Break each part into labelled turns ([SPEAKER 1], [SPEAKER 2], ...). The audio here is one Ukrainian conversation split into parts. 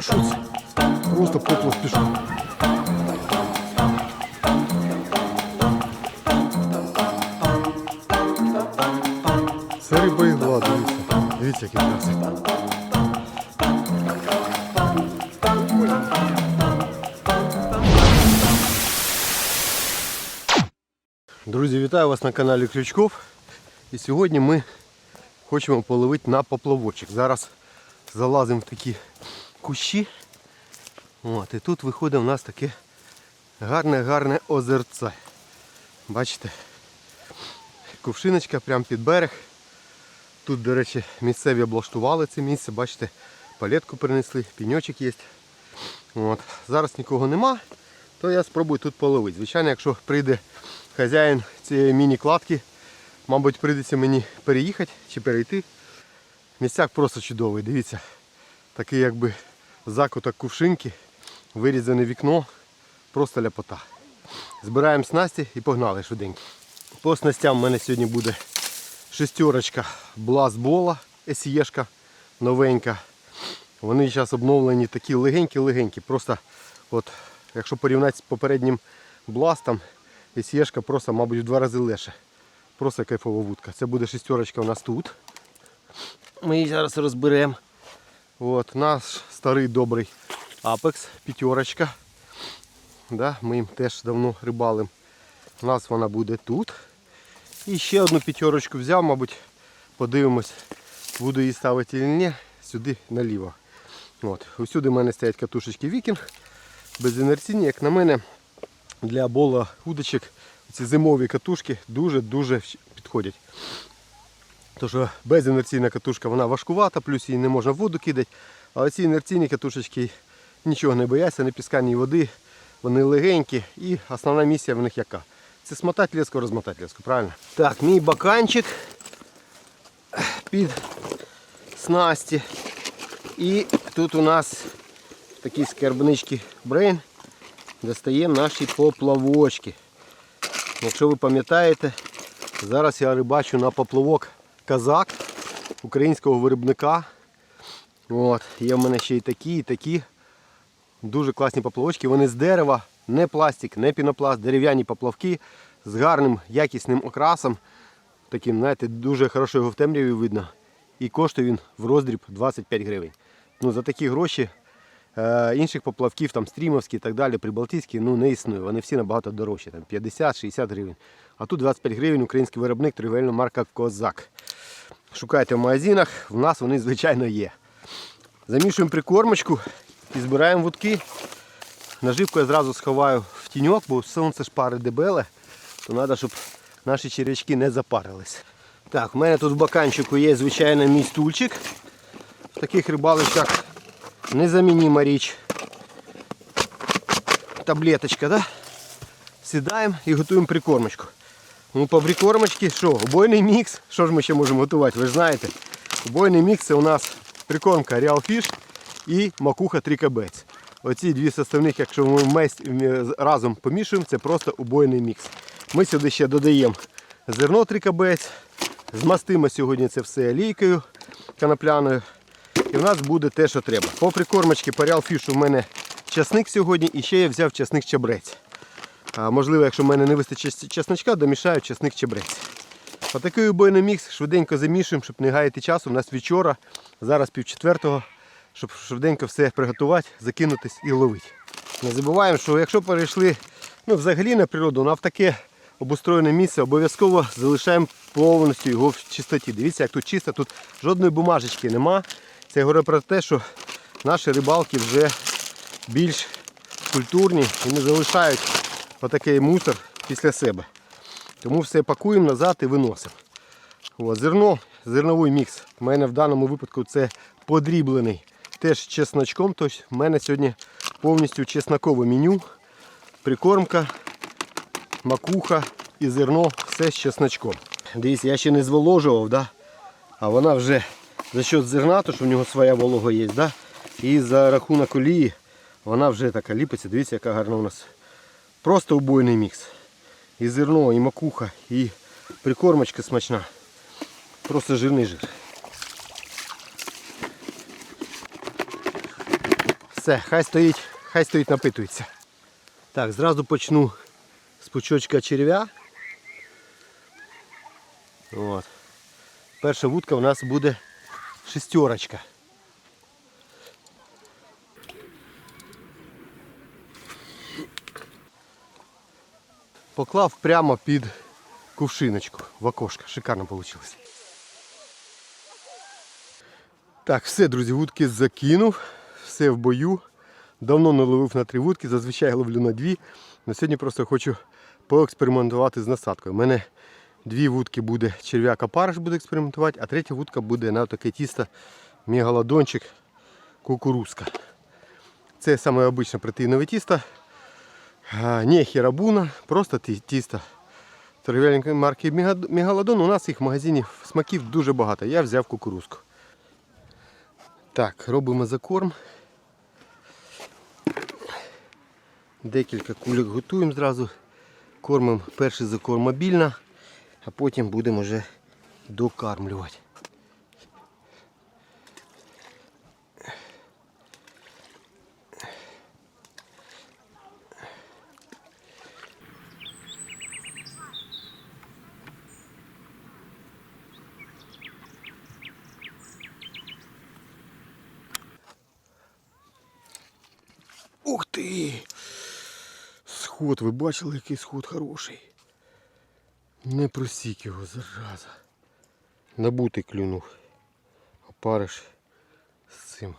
[SPEAKER 1] Що це? Просто поплав пішов. Це риба ігла, дивіться. Дивіться, який красивий. Друзі, вітаю вас на каналі Крючков. І сьогодні ми хочемо половити на поплавочок. Зараз залазимо в такі Кущі. От, і тут виходить у нас таке гарне-гарне озерце. Бачите? Кувшиночка прямо під берег. Тут, до речі, місцеві облаштували це місце, бачите, палетку принесли, піньочок є. От. Зараз нікого нема, то я спробую тут половити. Звичайно, якщо прийде хазяїн цієї міні-кладки, мабуть, прийдеться мені переїхати чи перейти. Місцяк просто чудовий, дивіться. Такий якби закуток кувшинки, вирізане вікно, просто ляпота. Збираємо снасті і погнали швиденько. По снастям в мене сьогодні буде шестерочка Блазбола SE новенька. Вони зараз обновлені такі легенькі-легенькі. Просто от, якщо порівняти з попереднім бластом, SE просто, мабуть, в два рази легше. Просто кайфова вудка. Це буде шестерочка у нас тут. Ми її зараз розберемо. От, наш старий добрий Apex, п'ятерочка. Да, ми їм теж давно рибалим. У нас вона буде тут. І ще одну п'ятерочку взяв, мабуть, подивимось, буду її ставити чи ні, сюди наліво. От. Усюди в мене стоять катушечки Вікінг. Безінерційні, як на мене, для бола удочок ці зимові катушки дуже-дуже підходять. Тому що безінерційна катушка вона важкувата, плюс її не можна в воду кидати. А ці інерційні катушечки нічого не бояться, ні піска, ні води. Вони легенькі і основна місія в них яка? Це смотати леску, розмотати леску, правильно? Так, мій баканчик під снасті. І тут у нас такі скарбнички Брейн. Достаємо наші поплавочки. Якщо ви пам'ятаєте, зараз я рибачу на поплавок Казак українського виробника. От, Є в мене ще і такі, і такі. Дуже класні поплавочки. Вони з дерева, не пластик, не пінопласт, дерев'яні поплавки з гарним якісним окрасом. Таким, знаєте, дуже хорошо його в темряві видно. І коштує він в роздріб 25 гривень. Ну, За такі гроші інших поплавків, там стрімовські і так далі, прибалтійські, ну не існує. Вони всі набагато дорожчі, там 50-60 гривень. А тут 25 гривень український виробник, торгівельна марка Козак. Шукайте в магазинах, в нас вони, звичайно, є. Замішуємо прикормочку і збираємо вудки. Наживку я зразу сховаю в тіньок, бо сонце ж пари дебеле, то треба, щоб наші червячки не запарились. Так, у мене тут в баканчику є, звичайно, мій стульчик. В таких рибалищах незамінима річ. Таблеточка, да? Сідаємо і готуємо прикормочку. Ну, по прикормочці що? Убойний мікс. Що ж ми ще можемо готувати? Ви ж знаєте. Убойний мікс це у нас прикормка Real Fish і макуха трикабець. Оці дві составних, якщо ми вмесь- разом помішуємо, це просто убойний мікс. Ми сюди ще додаємо зерно трикабець, змастимо сьогодні це все олійкою конопляною. І в нас буде те, що треба. По прикормочці по Real Fish у мене часник сьогодні і ще я взяв часник чебрець. А, можливо, якщо в мене не вистачить чесночка, домішаю часник чебрець. Отакий убойний мікс швиденько замішуємо, щоб не гаяти часу. У нас вчора, зараз пів четвертого, щоб швиденько все приготувати, закинутись і ловити. Не забуваємо, що якщо перейшли ну, взагалі на природу, на в таке обустроєне місце, обов'язково залишаємо повністю його в чистоті. Дивіться, як тут чисто, тут жодної бумажечки нема. Це говорить про те, що наші рибалки вже більш культурні і не залишають отакий мусор після себе. Тому все пакуємо назад і виносимо. О, зерно, зерновий мікс. У мене в даному випадку це подріблений теж чесночком. Тобто в мене сьогодні повністю чеснокове меню. Прикормка, макуха і зерно все з чесночком. Дивіться, я ще не зволожував, да? а вона вже за счет зерна, то що в нього своя волога є, да? і за рахунок олії вона вже така ліпиться. Дивіться, яка гарна у нас. Просто убойний мікс. І зерно, і макуха, і прикормочка смачна. Просто жирний жир. Все, хай стоїть, хай стоїть, напитується. Так, зразу почну з пучочка черв'я. Перша вудка у нас буде шестерочка. Поклав прямо під кувшиночку в окошко. Шикарно вийшло. Так, все, друзі, вудки закинув, все в бою. Давно не ловив на три вудки, зазвичай ловлю на дві. На сьогодні просто хочу поекспериментувати з насадкою. У мене дві вудки буде черв'яка париш буде експериментувати, а третя вудка буде на таке тісто мегалодончик кукурузка. Це саме обичне протеїнове тісто. Не херабуна, просто ті- тісто торгівельної марки Мега- Мегалодон. У нас їх в магазині смаків дуже багато. Я взяв кукурузку. Так, робимо закорм. Декілька кульок готуємо зразу. Кормимо перший закорм мобільно, а потім будемо вже докармлювати. Ух ти! Сход, ви бачили, який сход хороший. Не просік його, зараза. Набутий клюнув. Опариш з цим.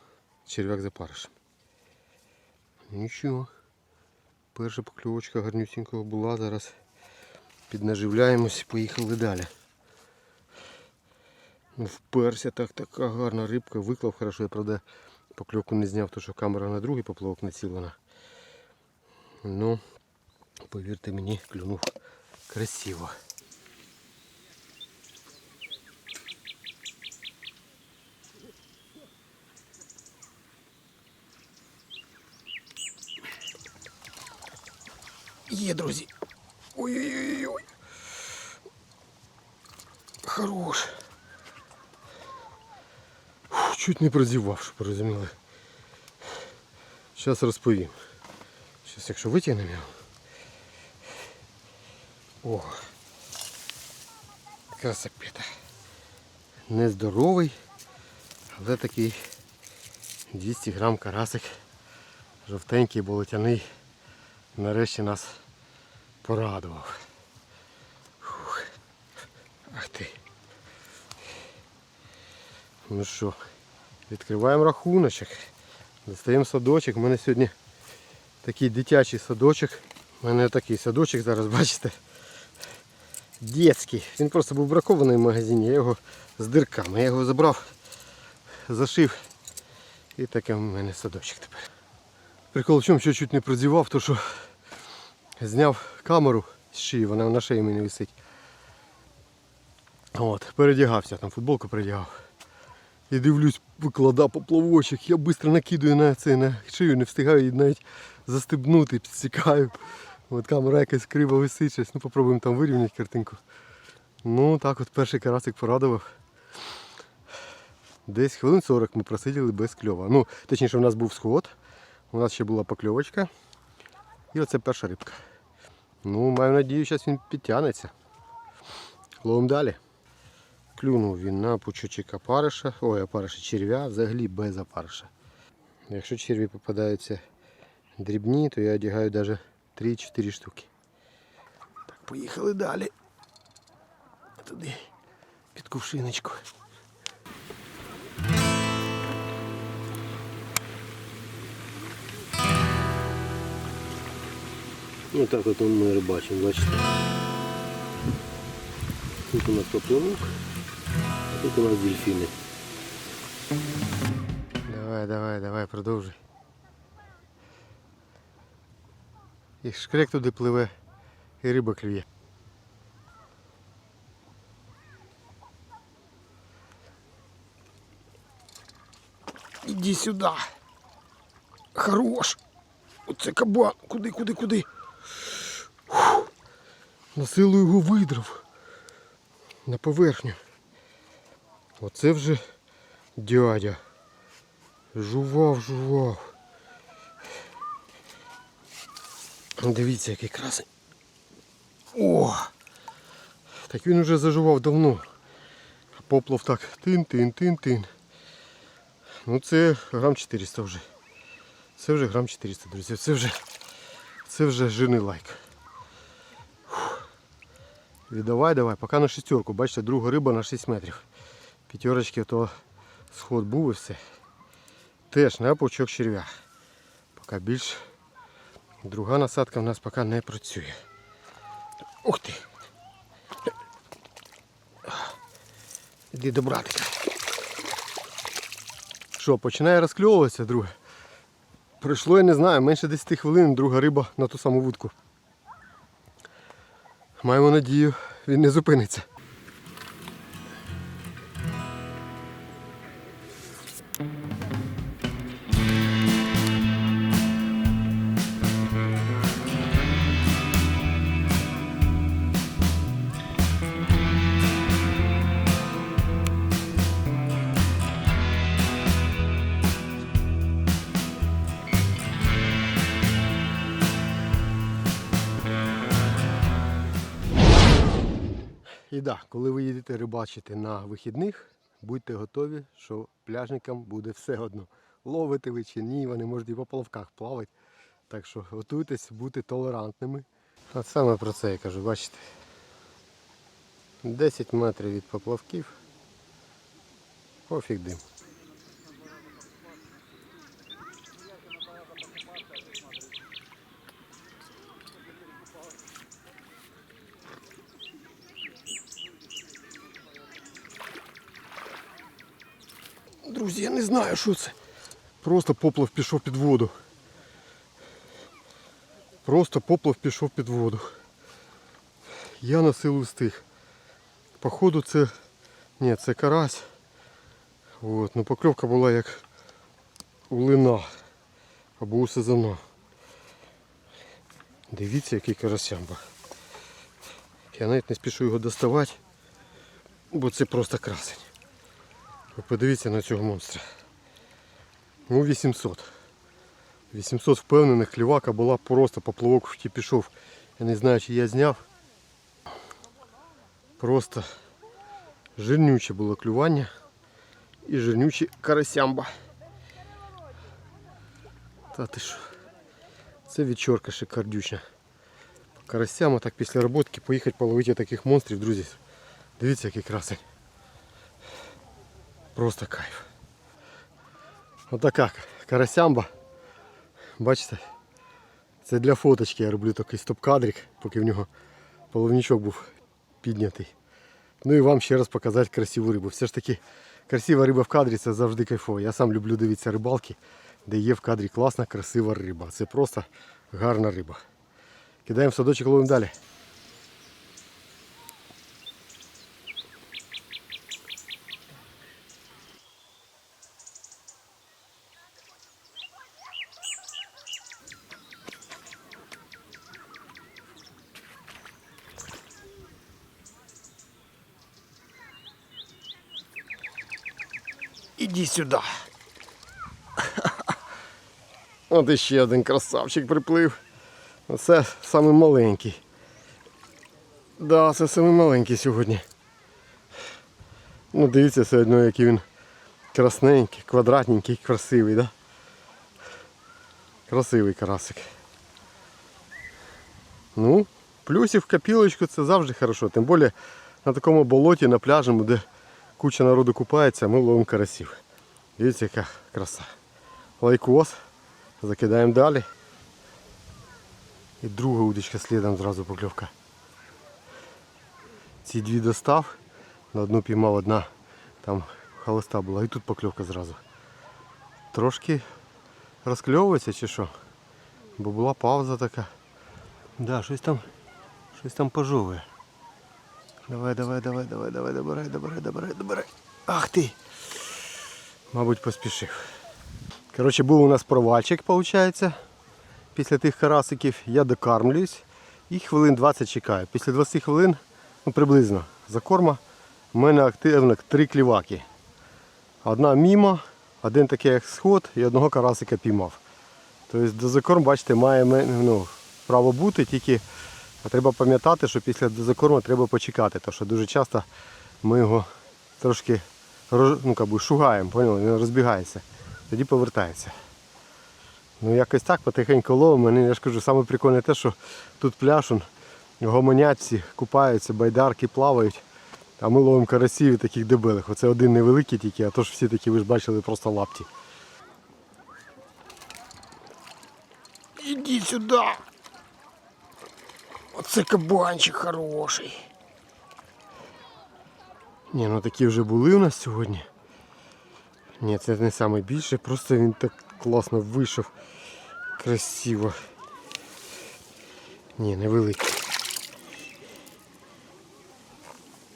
[SPEAKER 1] Черв'як за паришем. Нічого. Перша покльовочка гарнюсінького була. Зараз піднаживляємось, поїхали далі. Ну, вперся так така гарна рибка, виклав хорошо, я правда покльовку не зняв, тому що камера на другий поплавок націлена. Ну, повірте мені, клюнув красиво. Є, друзі. Ой-ой-ой. Хорош. Фу, Чуть не прозівав, щоб ви. Зараз розповім. Зараз, якщо витягнемо його. О. Красопета. Нездоровий, але такий 200 грам карасик. Жовтенький, болотяний. Нарешті нас порадував. Фух. Ах ти. Ну що, відкриваємо рахуночок. Достаємо садочок. У мене сьогодні такий дитячий садочок. У мене такий садочок зараз, бачите. Детський. Він просто був бракований в магазині, я його з дирками. Я його забрав, зашив. І такий у мене садочок тепер. Прикол в чому, що чуть не продівав, то що зняв камеру з шиї, вона на шиї мені висить. От, передягався, там футболку передягав. І дивлюсь, виклада поплавочок. Я швидко накидаю на це на шию, не встигаю її навіть застебнути, підсікаю. От камера якась криво висить, щось. ну попробуємо там вирівняти картинку. Ну так от перший карасик порадував. Десь хвилин 40 ми просиділи без кльова. Ну, точніше, у нас був сход, у нас ще була покльовочка. І оце перша рибка. Ну, маю надію, зараз він підтягнеться. Ловимо далі. Клюнув він на пучочок опариша, ой, опариша черв'я, взагалі без опариша. Якщо черві попадаються дрібні, то я одягаю навіть 3-4 штуки. Так, поїхали далі. Туди під кувшиночку. Ну так от ми рибачимо, бачите. Тут у нас поплавок, а тут у нас дельфіни. Давай, давай, давай, продовжуй. І шкрек туди пливе, і риба клює. Іди сюди. Хорош. Оце кабан. Куди, куди, куди? На силу його видрав. На поверхню. Оце вже дядя. Жував, жував. Дивіться, який красень. О! Так він уже заживав давно. Поплав так тин-тин-тин-тин. Ну це грам 400 вже. Це вже грам 400, друзі. Це вже, це вже жирний лайк. Віддавай, давай, поки на шестерку. Бачите, друга риба на 6 метрів. П'ятерочки то сход був і все. Теж на пучок черв'я. Поки більш друга насадка в нас поки не працює. Ух ти! Іди до братика. Що, починає розкльовуватися, друге? Пройшло, я не знаю, менше 10 хвилин, друга риба на ту саму вудку. Маємо надію, він не зупиниться. І так, да, коли ви їдете рибачити на вихідних, будьте готові, що пляжникам буде все одно. Ловите ви чи ні, вони можуть і по поплавках плавати. Так що готуйтесь бути толерантними. От саме про це я кажу, бачите. 10 метрів від поплавків. Пофіг дим. Друзі, я не знаю, що це. Просто поплав пішов під воду. Просто поплав пішов під воду. Я на силу встиг. Походу це... Ні, це карась. От, ну покльовка була як у лина або у сезона. Дивіться, який карасямба. Я навіть не спішу його доставати, бо це просто красень. Подивіться на цього монстра. Ну 800. 800 впевнених, клівака була просто поплавок в ті пішов. Я не знаю, чи я зняв. Просто жирнюче було клювання і жирнючі карасямба. Та ти що? Це вечірка шикардюча. По карасям, а так після роботки поїхати половити таких монстрів, друзі. Дивіться, який красень. Просто кайф. Отака карасямба. Бачите? Це для фоточки я роблю такий стоп-кадрик, поки в нього половничок був піднятий. Ну і вам ще раз показати красиву рибу. Все ж таки красива риба в кадрі це завжди кайфово. Я сам люблю дивитися рибалки, де є в кадрі класна, красива риба. Це просто гарна риба. Кидаємо в садочок, ловимо далі. Іди сюди. От іще один красавчик приплив. Це самий маленький. Да, це самий маленький сьогодні. Ну дивіться все одно, який він красненький, квадратненький, красивий, да? Красивий карасик. Ну, плюсів в копілочку це завжди хорошо. Тим більше на такому болоті, на пляжі, де куча народу купається, ми ловимо карасів. Дивіться, яка краса. Лайкос. Закидаємо далі. І друга удочка слідом зразу покльовка. Ці дві достав, на одну піймав, одна там холоста була і тут покльовка зразу. Трошки розкльовується чи що? Бо була пауза така. Да, щось там, щось там пожовує. Давай, давай, давай, давай, давай, добирай, добирай, добирай, добирай. Ах ти! Мабуть, поспішив. Коротше, був у нас провальчик, виходить. Після тих карасиків я докармлююсь і хвилин 20 чекаю. Після 20 хвилин, ну приблизно, закорма, в мене активно три кліваки. Одна мімо, один такий як сход і одного карасика піймав. Тобто до закорм, бачите, має ну, право бути, тільки треба пам'ятати, що після дозакорму треба почекати, тому що дуже часто ми його трошки ну, как би, шугаємо, поняли? він розбігається, тоді повертається. Ну якось так потихеньку ловимо. Мені, я ж кажу, саме прикольне те, що тут пляж, он, гомонять купаються, байдарки плавають. А ми ловимо карасів і таких дебелих. Оце один невеликий тільки, а то ж всі такі, ви ж бачили, просто лапті. Іди сюди. Оце кабанчик хороший. Ні, ну такі вже були у нас сьогодні. Ні, це не найбільше, просто він так класно вийшов. Красиво. Ні, невеликий.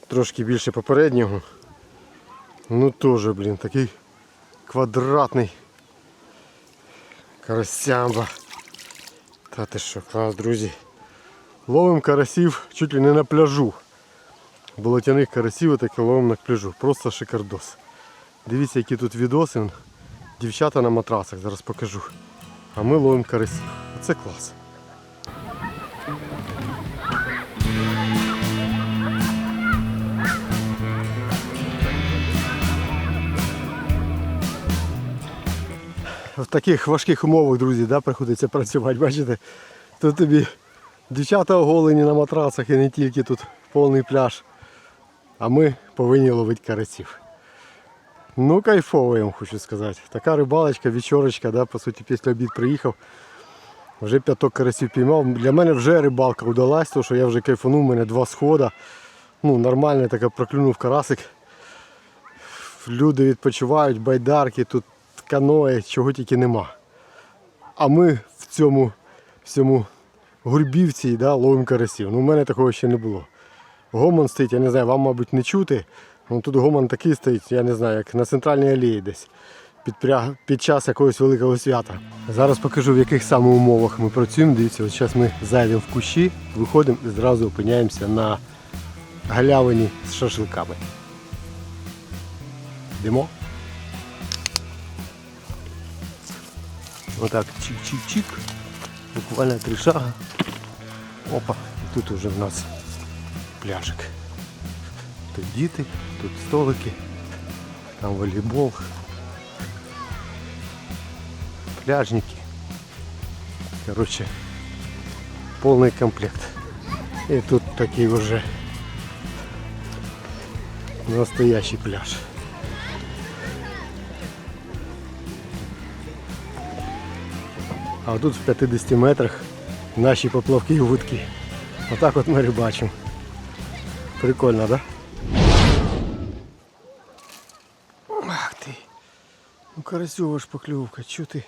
[SPEAKER 1] Трошки більше попереднього. Ну теж, блін, такий квадратний. Карасямба. Та ти що, клас, друзі. Ловим карасів чуть ли не на пляжу. Болотяних карасів таке ловим на пляжу. Просто шикардос. Дивіться, які тут відоси. Дівчата на матрасах, зараз покажу. А ми ловимо карасів. Оце клас. В таких важких умовах, друзі, да, приходиться працювати. Бачите, тут тобі дівчата оголені на матрасах і не тільки тут повний пляж. А ми повинні ловити карасів. Ну, кайфово, я вам хочу сказати. Така рибалочка, вечорочка, да, по суті, після обід приїхав. Вже п'яток карасів піймав. Для мене вже рибалка вдалась, тому що я вже кайфанув, у мене два схода. Ну, нормально така проклюнув карасик. Люди відпочивають, байдарки, тут каное, чого тільки нема. А ми в цьому, в цьому гурбівці да, ловимо карасів. Ну, у мене такого ще не було. Гомон стоїть, я не знаю, вам, мабуть, не чути. Ну, тут гомон такий стоїть, я не знаю, як на центральній алеї десь. Під, під час якогось великого свята. Зараз покажу, в яких саме умовах ми працюємо. Дивіться, от зараз ми зайдемо в кущі, виходимо і зразу опиняємося на галявині з шашликами. Йдемо. Отак, чик-чик-чик. Буквально три шага. Опа, і тут уже в нас пляжик. Тут діти, тут столики, там волейбол, пляжники. Короче, полный комплект. И тут такие уже настоящий пляж. А тут в 50 метрах наші поплавки і вудки. Отак от ми рибачимо. Прикольно, да? Ах ти. Ну карасьова ж покльовка, чо ти?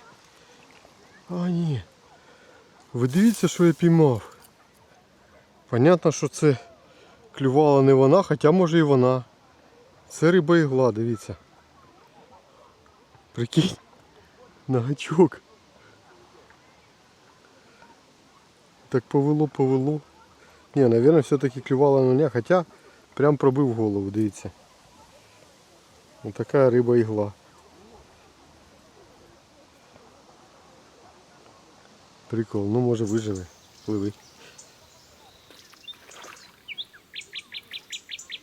[SPEAKER 1] А ні. Ви дивіться, що я піймав. Понятно, що це клювала не вона, хоча може і вона. Це риба ігла, дивіться. Прикинь. На гачок. Так повело, повело. Ні, мабуть, все-таки клювала мене, хоча прям пробив голову, дивіться. Ось така риба ігла. Прикол, ну може виживе. Пливи.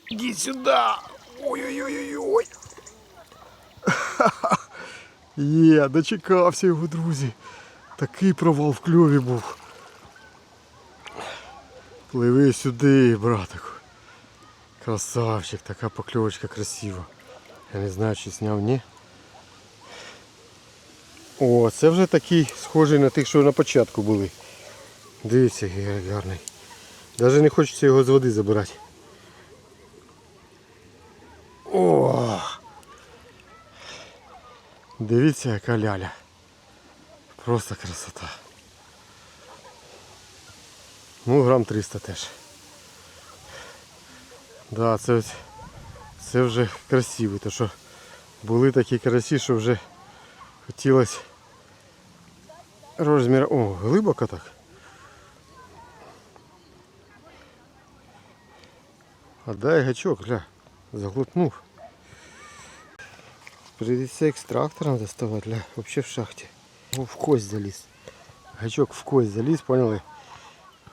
[SPEAKER 1] Іди сюди! Ой-ой-ой-ой! Є, дочекався його, друзі. Такий провал в кльові був. Пливи сюди, братику. Красавчик, така покльовочка красива. Я не знаю, чи зняв, ні. О, це вже такий схожий на тих, що на початку були. Дивіться, який гарний. Навіть не хочеться його з води забирати. О! Дивіться, яка ляля. Просто красота. Ну, грам 300 теж. Да, це, це вже красиво, то що були такі карасі, що вже хотілося розмір. О, глибоко так. А дай гачок, гля, заглотнув. Придется экстрактором доставать, ля, вообще в шахте. О, в кость залез. Гачок в кость залез, поняли?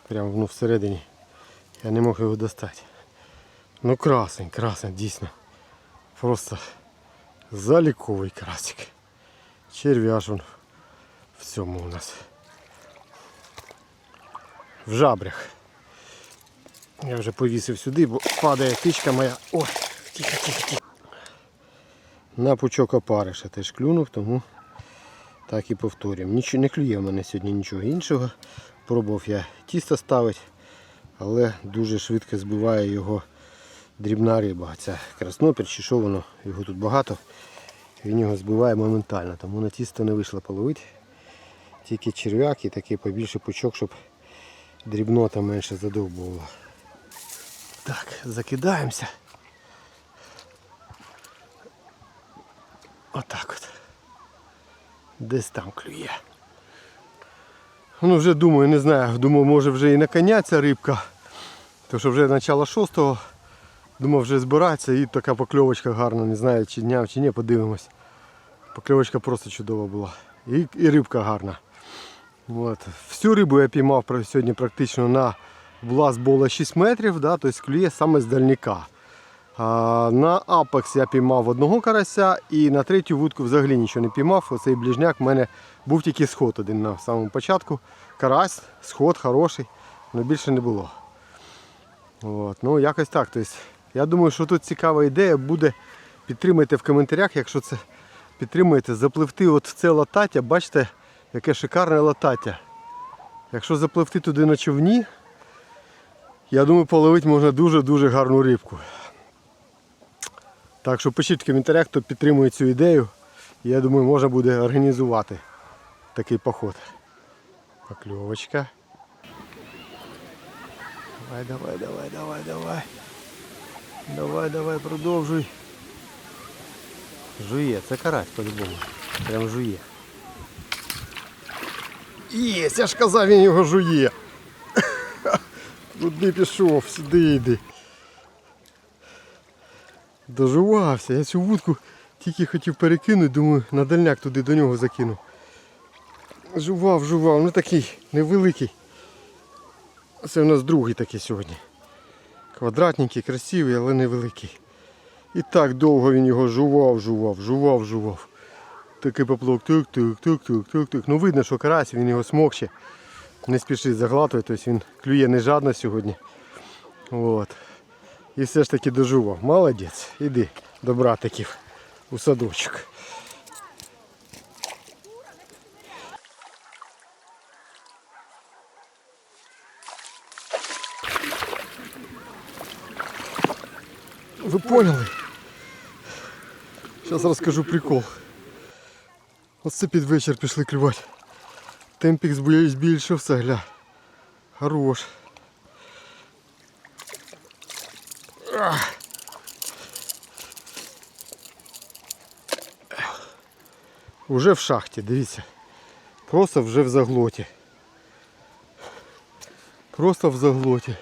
[SPEAKER 1] Прямо ну, всередині. Я не мог його достати. Ну красень, красень, дійсно. Просто заліковий красик. Черв'яж он в цьому у нас. В жабрях. Я вже повісив сюди, бо падає птичка моя. Ой, тихо, тихо, тихо. На пучок опариша теж клюнув, тому так і повторюємо. Не клює в мене сьогодні нічого іншого. Пробував я тісто ставити, але дуже швидко збиває його дрібна риба. Ця краснопір чи що воно, його тут багато. Він його збиває моментально, тому на тісто не вийшло половити. Тільки черв'як і такий побільше пучок, щоб дрібнота менше задовбувала. Так, закидаємося. Отак от. Десь там клює. Ну вже думаю, не знаю, думаю, може вже і на коня ця рибка. Тому що вже начало шостого. Думав вже збиратися і така покльовочка гарна, не знаю чи дняв чи ні, подивимось. Покльовочка просто чудова була. І, і рибка гарна. От. Всю рибу я піймав сьогодні практично на влас була 6 метрів, да, тобто клює саме з дальника. А, на апекс я піймав одного карася і на третю вудку взагалі нічого не піймав. Оцей ближняк в мене був тільки сход один на самому початку. Карась, сход хороший, але більше не було. От, ну якось так. Тобто, я думаю, що тут цікава ідея буде. Підтримайте в коментарях, якщо це підтримуєте, запливти от це латаття, бачите, яке шикарне латаття. Якщо запливти туди на човні, я думаю, половити можна дуже-дуже гарну рибку. Так що пишіть в коментарях, хто підтримує цю ідею. Я думаю, можна буде організувати такий поход. Покльовочка. Давай, давай, давай, давай, давай. Давай, давай, продовжуй. Жує, це карась по-любому. Прям жує. Єсть, я ж казав, він його жує. Куди пішов, сюди йди. Дожувався. Я цю вудку тільки хотів перекинути, думаю, на дальняк туди до нього закину. Жував, жував, ну такий невеликий. Це у нас другий такий сьогодні. Квадратненький, красивий, але невеликий. І так довго він його жував, жував, жував, жував. Такий поплавок, тук, тук, тук, тук, тук, тук. Ну видно, що карась, він його смокче. Не спішить заглатувати, тобто він клює не жадно сьогодні. От. І все ж таки дожував. Молодець. Іди до братиків у садочок. Ви поняли? Зараз розкажу прикол. Оце під вечір пішли клювати. Темпік збі- збільшився, гля. Хорош. Уже в шахті, дивіться. Просто вже в заглоті. Просто в заглоті.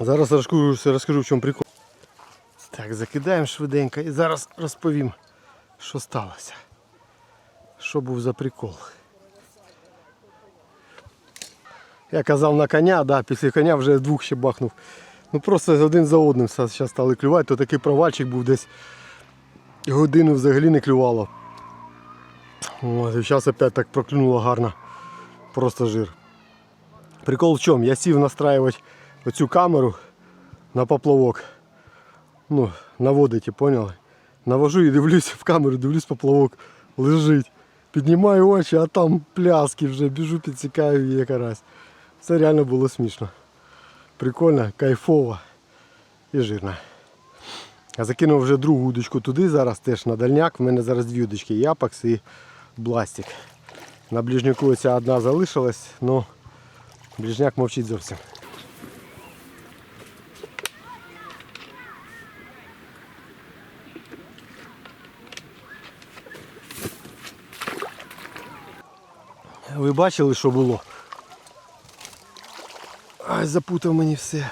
[SPEAKER 1] Зараз розкажу, в чому прикол. Так, закидаємо швиденько і зараз розповім, що сталося. Що був за прикол. Я казав на коня, да, після коня вже двох ще бахнув. Ну просто один за одним зараз стали клювати, то такий провальчик був десь годину взагалі не клювало. От, і зараз опять так проклюнуло гарно. Просто жир. Прикол в чому? Я сів настраювати оцю камеру на поплавок. Ну, наводити, поняли? Навожу і дивлюсь в камеру, дивлюсь поплавок, лежить. Піднімаю очі, а там пляски вже, біжу, підсікаю є карась. Це реально було смішно. Прикольно, кайфово і жирно. Я закинув вже другу удочку туди, зараз теж на дальняк. В мене зараз дві удочки, япакс і бластик. На ближнюку ця одна залишилась, але ближняк мовчить зовсім. Ви бачили, що було? Ай, запутав мені все.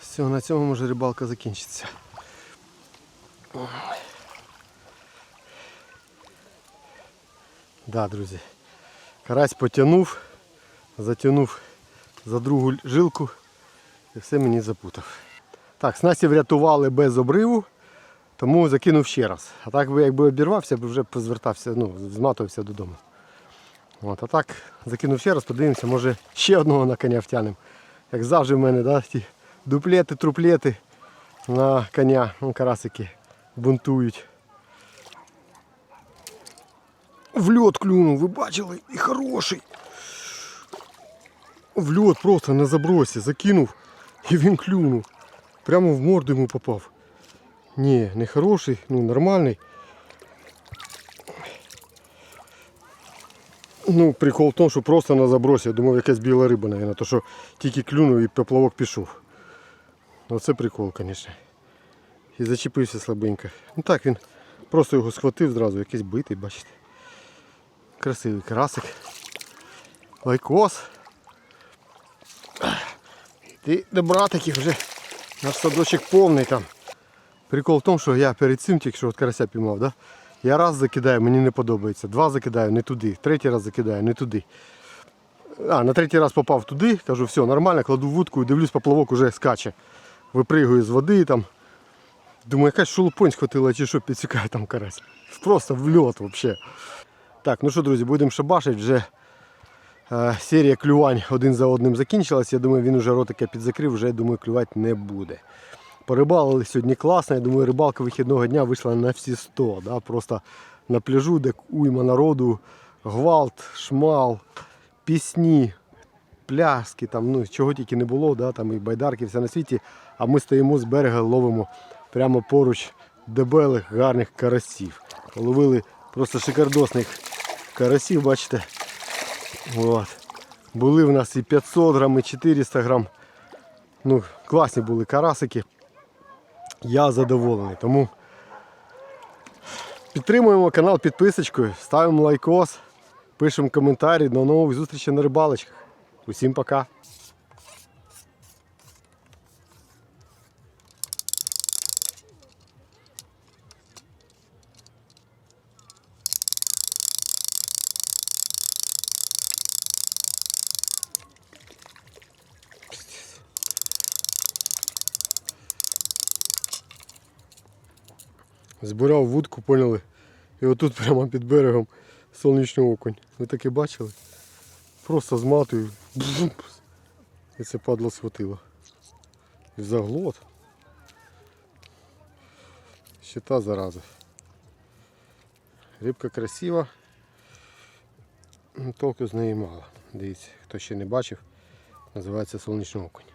[SPEAKER 1] Все, на цьому може рибалка закінчиться. Да, друзі. Карась потягнув затягнув за другу жилку і все мені запутав. Так, снасті врятували без обриву, тому закинув ще раз. А так би якби обірвався, б вже звертався, ну, зматувався додому. От, а так закинув ще раз, подивимося, може ще одного на коня втягнемо. Як завжди в мене, да, ті дуплети, труплети на коня, ну, карасики бунтують. В льот клюнув, ви бачили? І хороший. В льот просто на забросі закинув і він клюнув. Прямо в морду йому попав. Ні, не хороший, ну нормальний. Ну, прикол в тому, що просто на забросі. Я думав, якась біла риба, навіть, то що тільки клюнув і поплавок пішов. Оце прикол, звісно. І зачепився слабенько. Ну так він просто його схватив зразу, якийсь битий, бачите. Красивий карасик. Лайкос. Ти до братиків вже наш садочок повний там. Прикол в тому, що я перед цим тільки що от карася піймав, да? Я раз закидаю, мені не подобається, два закидаю, не туди, третій раз закидаю, не туди. А, на третій раз попав туди, кажу, все, нормально, кладу вудку і дивлюсь, поплавок уже скаче. Випригую з води там. Думаю, якась шолупонь схватила чи що, підсікає там карась. Просто в льот взагалі. Так, ну що, друзі, будемо шабашити. Вже е, серія клювань один за одним закінчилась. Я думаю, він вже ротика підзакрив, вже думаю, клювати не буде. Порибалили сьогодні класно. Я думаю, рибалка вихідного дня вийшла на всі 100. Да? Просто на пляжу, де уйма народу, гвалт, шмал, пісні, пляски, там, ну, чого тільки не було, да? там і байдарки, все на світі. А ми стоїмо з берега, ловимо прямо поруч дебелих, гарних карасів. Ловили просто шикардосних карасів, бачите. От. Були в нас і 500 грам, і 400 грам. Ну, класні були карасики. Я задоволений. Тому підтримуємо канал підписочкою, ставимо лайкос, пишемо коментарі. До нових зустрічей на рибалочках. Усім пока. Збирав вудку, поняли. І отут прямо під берегом сонячний окунь. Ви таке бачили? Просто зматую. І це падло схватило. І заглот. Ще та зараза. Рибка красива. Толку з неї мало. Дивіться, хто ще не бачив, називається сонячний окунь.